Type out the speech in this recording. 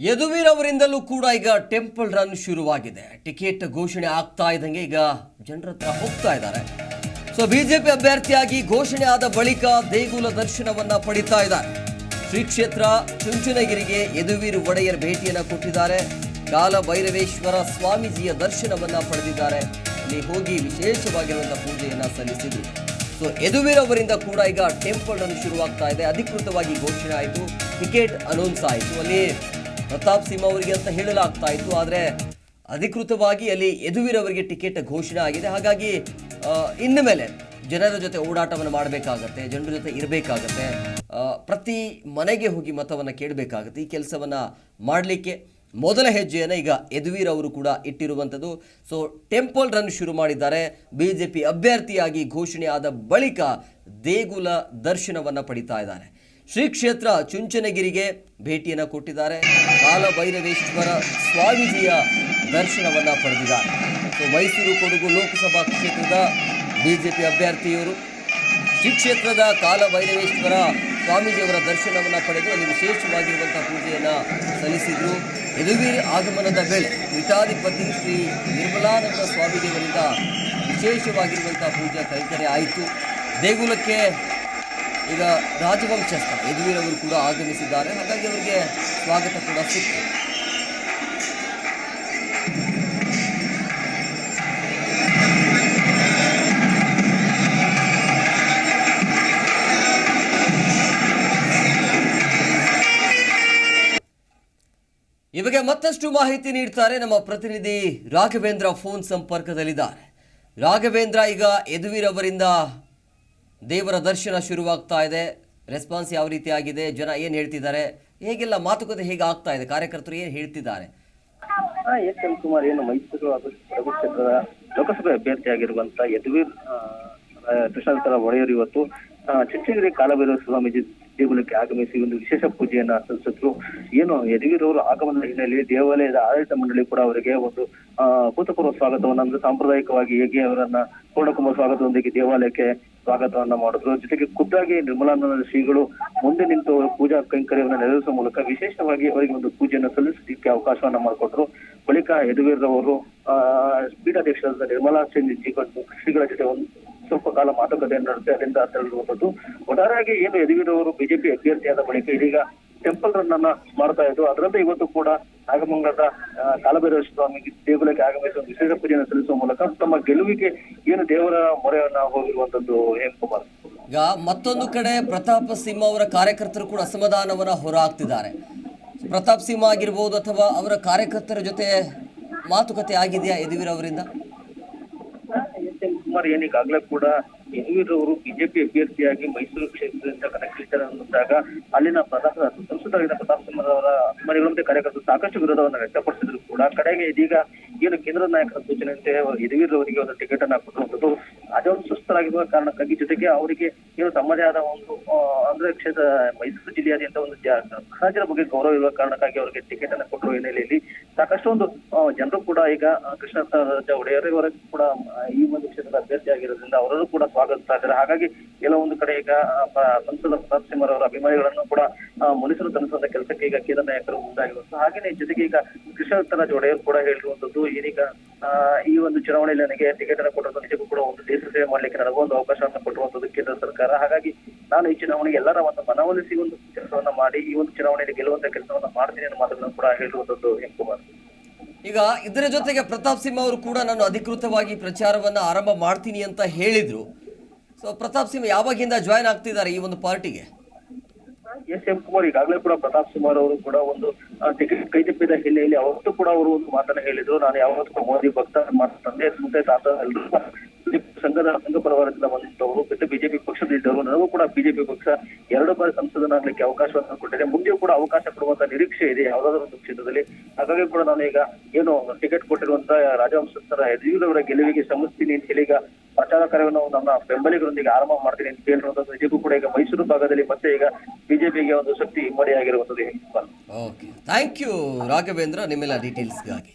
ಯದುವೀರ್ ಅವರಿಂದಲೂ ಕೂಡ ಈಗ temple run ಶುರುವಾಗಿದೆ. ಟಿಕೆಟ್ ಘೋಷಣೆ ಆಗ್ತಾ ಇದ್ದಂಗೆ ಈಗ ಜನರ ಹತ್ರ ಹೋಗ್ತಾ ಇದ್ದಾರೆ. ಸೊ, ಬಿಜೆಪಿ ಅಭ್ಯರ್ಥಿಯಾಗಿ ಘೋಷಣೆ ಆದ ಬಳಿಕ ದೇಗುಲ ದರ್ಶನವನ್ನ ಪಡಿತಾ ಇದ್ದಾರೆ. ಶ್ರೀ ಕ್ಷೇತ್ರ ಚುಂಚನಗಿರಿಗೆ ಯದುವೀರ್ ಒಡೆಯರ್ ಭೇಟಿಯನ್ನ ಕೊಟ್ಟಿದ್ದಾರೆ. ಕಾಲ ಭೈರವೇಶ್ವರ ಸ್ವಾಮೀಜಿಯ ದರ್ಶನವನ್ನ ಪಡೆದಿದ್ದಾರೆ. ಅಲ್ಲಿ ಹೋಗಿ ವಿಶೇಷವಾಗಿರುವಂತಹ ಪೂಜೆಯನ್ನ ಸಲ್ಲಿಸಿದ್ರು. ಸೊ, ಯದುವೀರ್ ಅವರಿಂದ ಕೂಡ ಈಗ ಟೆಂಪಲ್ ರನ್ ಶುರುವಾಗ್ತಾ ಇದೆ. ಅಧಿಕೃತವಾಗಿ ಘೋಷಣೆ ಆಯಿತು. ಟಿಕೆಟ್ ಅನೌನ್ಸ್ ಆಯಿತು. ಅಲ್ಲಿ ಪ್ರತಾಪ್ ಸಿಂಹ ಅವರಿಗೆ ಅಂತ ಹೇಳಲಾಗ್ತಾ ಇತ್ತು, ಆದರೆ ಅಧಿಕೃತವಾಗಿ ಅಲ್ಲಿ ಯದುವೀರ್ ಅವರಿಗೆ ಟಿಕೆಟ್ ಘೋಷಣೆ ಆಗಿದೆ. ಹಾಗಾಗಿ ಇನ್ನು ಮೇಲೆ ಜನರ ಜೊತೆ ಓಡಾಟವನ್ನು ಮಾಡಬೇಕಾಗತ್ತೆ, ಜನರ ಜೊತೆ ಇರಬೇಕಾಗತ್ತೆ ಪ್ರತಿ ಮನೆಗೆ ಹೋಗಿ ಮತವನ್ನು ಕೇಳಬೇಕಾಗತ್ತೆ, ಈ ಕೆಲಸವನ್ನು ಮಾಡಲಿಕ್ಕೆ ಮೊದಲ ಹೆಜ್ಜೆಯನ್ನು ಈಗ ಯದುವೀರ್ ಅವರು ಕೂಡ ಇಟ್ಟಿರುವಂಥದ್ದು. ಸೊ ಟೆಂಪಲ್ ರನ್ ಶುರು ಮಾಡಿದ್ದಾರೆ. ಬಿ ಜೆ ಪಿ ಅಭ್ಯರ್ಥಿಯಾಗಿ ಘೋಷಣೆ ಆದ ಬಳಿಕ ದೇಗುಲ ದರ್ಶನವನ್ನು ಪಡಿತಾ ಇದ್ದಾರೆ. ಶ್ರೀ ಕ್ಷೇತ್ರ ಚುಂಚನಗಿರಿಗೆ ಭೇಟಿಯನ್ನು ಕೊಟ್ಟಿದ್ದಾರೆ. ಕಾಲಭೈರವೇಶ್ವರ ಸ್ವಾಮೀಜಿಯ ದರ್ಶನವನ್ನು ಪಡೆದಿದ್ದಾರೆ. ಸೊ, ಮೈಸೂರು ಕೊಡಗು ಲೋಕಸಭಾ ಕ್ಷೇತ್ರದ ಬಿಜೆಪಿ ಅಭ್ಯರ್ಥಿಯವರು ಶ್ರೀ ಕ್ಷೇತ್ರದ ಕಾಲಭೈರವೇಶ್ವರ ಸ್ವಾಮೀಜಿಯವರ ದರ್ಶನವನ್ನು ಪಡೆದು ಅಲ್ಲಿ ವಿಶೇಷವಾಗಿರುವಂಥ ಪೂಜೆಯನ್ನು ಸಲ್ಲಿಸಿದರು. ಯದುವೀರ್ ಆಗಮನದ ವೇಳೆ ಪೀಠಾಧಿಪತಿ ಶ್ರೀ ನಿರ್ಮಲಾನಂದ ಸ್ವಾಮೀಜಿಯವರಿಂದ ವಿಶೇಷವಾಗಿರುವಂಥ ಪೂಜೆ ಕೈಕರ್ಯ ಆಯಿತು. ದೇಗುಲಕ್ಕೆ ಈಗ ರಾಜವಂಶಸ್ಥ ಯದುವೀರವರು ಕೂಡ ಆಗಮಿಸಿದ್ದಾರೆ. ಹಾಗಾಗಿ ಅವರಿಗೆ ಸ್ವಾಗತ ಕೂಡ ಸಿಕ್ತು. ಈ ಮತ್ತಷ್ಟು ಮಾಹಿತಿ ನೀಡ್ತಾರೆ ನಮ್ಮ ಪ್ರತಿನಿಧಿ ರಾಘವೇಂದ್ರ ಫೋನ್ ಸಂಪರ್ಕದಲ್ಲಿದ್ದಾರೆ. ರಾಘವೇಂದ್ರ, ಈಗ ಯದುವೀರ್ ಅವರಿಂದ ದೇವರ ದರ್ಶನ ಶುರುವಾಗ್ತಾ ಇದೆ. ರೆಸ್ಪಾನ್ಸ್ ಯಾವ ರೀತಿ ಆಗಿದೆ ಜನ ಏನು ಹೇಳ್ತಿದ್ದಾರೆ? ಹೇಗೆಲ್ಲ ಮಾತುಕತೆ ಹೇಗೆ ಆಗ್ತಾ ಇದೆ? ಕಾರ್ಯಕರ್ತರು ಏನು ಹೇಳ್ತಿದ್ದಾರೆ? ಎಸ್ ಎಂ ಕುಮಾರ್ ಏನು ಮೈಸೂರು ಹಾಗೂ ಕ್ಷೇತ್ರದ ಲೋಕಸಭೆ ಅಭ್ಯರ್ಥಿಯಾಗಿರುವಂತ ಯದುವೀರ್ ಕೃಷ್ಣಾಂತರ ಒಡೆಯರು ಇವತ್ತು ಆ, ಚುಂಚನಗಿರಿ ಕಾಲಭೈರವ ಸ್ವಾಮೀಜಿ ದೇಗುಲಕ್ಕೆ ಆಗಮಿಸಿ ಒಂದು ವಿಶೇಷ ಪೂಜೆಯನ್ನ ಸಲ್ಲಿಸಿದ್ರು. ಏನು ಯದುವೀರ್ ಅವರು ಆಗಮನದ ಹಿನ್ನೆಲೆಯಲ್ಲಿ ದೇವಾಲಯದ ಆಡಳಿತ ಮಂಡಳಿ ಕೂಡ ಅವರಿಗೆ ಒಂದು ಸ್ವಾಗತವನ್ನು ಸ್ವಾಗತವನ್ನ ಅಂದ್ರೆ ಸಾಂಪ್ರದಾಯಿಕವಾಗಿ ಹೇಗೆ ಅವರನ್ನ ಪೂರ್ಣಕುಂಭ ಸ್ವಾಗತದೊಂದಿಗೆ ದೇವಾಲಯಕ್ಕೆ ಸ್ವಾಗತವನ್ನ ಮಾಡಿದ್ರು ಜೊತೆಗೆ ಖುದ್ದಾಗಿ ನಿರ್ಮಲಾನಂದ ಶ್ರೀಗಳು ಮುಂದೆ ನಿಂತು ಪೂಜಾ ಕೈಂಕರ್ಯವನ್ನು ನೆರವೇರಿಸುವ ಮೂಲಕ ವಿಶೇಷವಾಗಿ ಅವರಿಗೆ ಒಂದು ಪೂಜೆಯನ್ನು ಸಲ್ಲಿಸಲಿಕ್ಕೆ ಅವಕಾಶವನ್ನ ಮಾಡಿಕೊಟ್ರು ಬಳಿಕ ಯದುವೀರ್ರವರು, ಆ, ಪೀಠಾಧ್ಯಕ್ಷರಾದ ನಿರ್ಮಲಾ ಸಿಂಗ್ ಶ್ರೀಗಳು ಜೊತೆ ಒಂದು ಸ್ವಲ್ಪ ಕಾಲ ಮಾತುಕತೆ ನಡೆಸಿ ಅದರಿಂದ ತೆರಳುವಂಥದ್ದು. ಒಟ್ಟಾರೆಯಾಗಿ ಏನು ಯದುವೀರ್ ಅವರು ಬಿಜೆಪಿ ಅಭ್ಯರ್ಥಿಯಾದ ಬಳಿಕ ಇದೀಗ ಟೆಂಪಲ್ ರನ್ ಅನ್ನ ಮಾಡ್ತಾ ಇದ್ರು. ಅದರಂತೆ ಇವತ್ತು ಕೂಡ ನಾಗಮಂಗಲದ ಕಾಲಭೈರವ ಸ್ವಾಮಿ ದೇಗುಲಕ್ಕೆ ಆಗಮಿಸುವ ವಿಶೇಷ ಪೂಜೆಯನ್ನು ಸಲ್ಲಿಸುವ ಮೂಲಕ ತಮ್ಮ ಗೆಲುವಿಗೆ ಏನು ದೇವರ ಮೊರೆಯನ್ನ ಹೋಗಿರುವಂತದ್ದು ಹೇಮ್ ಕುಮಾರ್. ಈಗ ಮತ್ತೊಂದು ಕಡೆ ಪ್ರತಾಪ್ ಸಿಂಹ ಅವರ ಕಾರ್ಯಕರ್ತರು ಕೂಡ ಅಸಮಾಧಾನವನ್ನು ಹೊರಹಾಕ್ತಿದ್ದಾರೆ. ಪ್ರತಾಪ್ ಸಿಂಹ ಆಗಿರ್ಬೋದು ಅಥವಾ ಅವರ ಕಾರ್ಯಕರ್ತರ ಜೊತೆ ಮಾತುಕತೆ ಆಗಿದೆಯಾ ಯದುವೀರ್ ಅವರಿಂದ? ಕುಮಾರ್ ಏನೀಗಾಗಲೇ ಕೂಡ ಯದುವೀರ್ ಅವರು ಬಿಜೆಪಿ ಅಭ್ಯರ್ಥಿಯಾಗಿ ಮೈಸೂರು ಕ್ಷೇತ್ರದಿಂದ ಕಣಕ್ಕಿಳಿತಾರೆ ಅಂದಾಗ ಅಲ್ಲಿನ ಪ್ರತಾಪ್ ಸಂಸದರಾಗಿದ್ದ ಪ್ರತಾಪ್ ಸಿಂಹ ಅವರ ಅಭಿಮಾನಿಗಳು ಮತ್ತೆ ಕಾರ್ಯಕರ್ತರು ಸಾಕಷ್ಟು ವಿರೋಧವನ್ನು ವ್ಯಕ್ತಪಡಿಸಿದ್ರು ಕೂಡ. ಕಡೆಗೆ ಇದೀಗ ಏನು ಕೇಂದ್ರ ನಾಯಕರ ಸೂಚನೆಯಂತೆ ಯದುವೀರ್ ಅವರಿಗೆ ಒಂದು ಟಿಕೆಟ್ ಅನ್ನ ಕೊಟ್ಟಿರುವಂತದ್ದು. ಅದೇ ಒಂದು ಸುಸ್ತರಾಗಿರುವ ಕಾರಣಕ್ಕಾಗಿ ಜೊತೆಗೆ ಅವರಿಗೆ ಏನು ತಮ್ಮದೇ ಆದ ಒಂದು ಅಂದ್ರೆ ಕ್ಷೇತ್ರ ಮೈಸೂರು ಜಿಲ್ಲೆಯಾದ್ಯಂತ ಒಂದು ಸಹಜರ ಬಗ್ಗೆ ಗೌರವ ಇರುವ ಕಾರಣಕ್ಕಾಗಿ ಅವರಿಗೆ ಟಿಕೆಟ್ ಅನ್ನ ಕೊಟ್ಟಿರುವ ಹಿನ್ನೆಲೆಯಲ್ಲಿ ಸಾಕಷ್ಟು ಒಂದು ಜನರು ಕೂಡ ಈಗ ಕೃಷ್ಣ ಕೃಷ್ಣಪ್ಪ ಒಡೆಯರ್ ಕೂಡ ಈ ಒಂದು ಕ್ಷೇತ್ರದ ಅಭ್ಯರ್ಥಿಯಾಗಿರೋದ್ರಿಂದ ಅವರನ್ನು ಕೂಡ ಸ್ವಾಗತಿಸ್ತಾ ಇದ್ದಾರೆ. ಹಾಗಾಗಿ ಕೆಲವೊಂದು ಕಡೆ ಈಗ ಸಂಸದ ಪ್ರತಾಪ್ ಸಿಂಹ ಅವರ ಅಭಿಮಾನಿಗಳನ್ನು ಕೂಡ ಮುನಿಸಲು ತನಿಸುವಂತ ಕೆಲಸಕ್ಕೆ ಈಗ ಕೇಂದ್ರ ನಾಯಕರು ಮುಂದಾಗಿರುವಂತಹ ಹಾಗೇನೆ ಜೊತೆಗೆ ಈಗ ಕೃಷ್ಣ ರಾಜ ಒಡೆಯರ್ ಕೂಡ ಹೇಳಿರುವಂತದ್ದು ಏನೀಗ ಈ ಒಂದು ಚುನಾವಣೆಯಲ್ಲಿ ನನಗೆ ಟಿಕೆಟ್ ಅನ್ನು ಕೊಟ್ಟಿರೋದು ನಿಜಕ್ಕೂ ಕೂಡ ಒಂದು ದೇಶ ಸೇವೆ ಮಾಡ್ಲಿಕ್ಕೆ ನನಗೂ ಒಂದು ಅವಕಾಶವನ್ನು ಕೊಟ್ಟಿರುವಂತದ್ದು ಕೇಂದ್ರ ಸರ್ಕಾರ. ಹಾಗಾಗಿ ನಾನು ಈ ಚುನಾವಣೆಗೆ ಎಲ್ಲರ ಒಂದು ಮನವೊಲಿಸಿ ಒಂದು ಮಾಡಿ ಈ ಒಂದು ಚುನಾವಣೆಯಲ್ಲಿ ಗೆಲ್ಲುವಂತ ಕೆಲಸವನ್ನು ಮಾಡ್ತೀನಿ ಅನ್ನೋ ಮಾತುಗಳನ್ನು ಕೂಡ ಹೇಳಿರುವಂತದ್ದು ಕುಮಾರ್. ಈಗ ಇದರ ಜೊತೆಗೆ ಪ್ರತಾಪ್ ಸಿಂಹ ಅವರು ಕೂಡ ನಾನು ಅಧಿಕೃತವಾಗಿ ಪ್ರಚಾರವನ್ನ ಆರಂಭ ಮಾಡ್ತೀನಿ ಅಂತ ಹೇಳಿದ್ರು. ಸೊ ಪ್ರತಾಪ್ ಸಿಂಹ ಯಾವಾಗಿಂದ ಜಾಯ್ನ್ ಆಗ್ತಿದ್ದಾರೆ ಈ ಒಂದು ಪಾರ್ಟಿಗೆ? ಎಸ್ ಎಂ ಕುಮಾರ್ ಈಗಾಗಲೇ ಕೂಡ ಪ್ರತಾಪ್ ಸಿಂಹರ್ ಅವರು ಕೂಡ ಒಂದು ಟಿಕೆಟ್ ಕೈತಪ್ಪಿದ ಹಿನ್ನೆಲೆಯಲ್ಲಿ ಅವತ್ತು ಕೂಡ ಅವರು ಒಂದು ಮಾತನ್ನ ಹೇಳಿದ್ರು. ನಾನು ಯಾವತ್ತೂ ಮೋದಿ ಭಕ್ತ ತಂದೆ ತಂದೆ ತಾತ ಎಲ್ಲರೂ ಸಂಘದ ಸಂಘ ಪರಿವಾರದಿಂದ ಬಂದಿದ್ದವರು, ಮತ್ತು ಬಿಜೆಪಿ ಪಕ್ಷದಲ್ಲಿದ್ದವರು ನನಗೂ ಕೂಡ ಬಿಜೆಪಿ ಪಕ್ಷ ಎರಡು ಬಾರಿ ಸಂಸದನಾಗಲಿಕ್ಕೆ ಅವಕಾಶವನ್ನು ಕೊಟ್ಟಿದೆ. ಮುಂದೆಯೂ ಕೂಡ ಅವಕಾಶ ಕೊಡುವಂತ ನಿರೀಕ್ಷೆ ಇದೆ ಯಾವುದಾದ್ರೂ ಒಂದು ಕ್ಷೇತ್ರದಲ್ಲಿ. ಹಾಗಾಗಿ ಕೂಡ ನಾನು ಈಗ ಏನು ಟಿಕೆಟ್ ಕೊಟ್ಟಿರುವಂತ ರಾಜವಂಶಸ್ಥರ ಯಡಿಯೂರವರ ಗೆಲುವಿಗೆ ಶ್ರಮಿಸ್ತೀನಿ ಅಂತ ಹೇಳಿ ಈಗ ಪ್ರಚಾರ ಕಾರ್ಯವನ್ನು ನನ್ನ ಬೆಂಬಲಿಗರೊಂದಿಗೆ ಆರಂಭ ಮಾಡ್ತೀನಿ ಅಂತ ಹೇಳಿರುವಂತದ್ದು ನಿಜಕ್ಕೂ ಕೂಡ ಈಗ ಮೈಸೂರು ಭಾಗದಲ್ಲಿ ಮತ್ತೆ ಈಗ ಬಿಜೆಪಿಗೆ ಒಂದು ಶಕ್ತಿ ಇಮ್ಮಡಿಯಾಗಿರುವಂತದ್ದು ಥ್ಯಾಂಕ್ ಯು ರಾಘವೇಂದ್ರ. ನಿಮ್ಮೆಲ್ಲ ಡೀಟೇಲ್ಸ್ಗಾಗಿ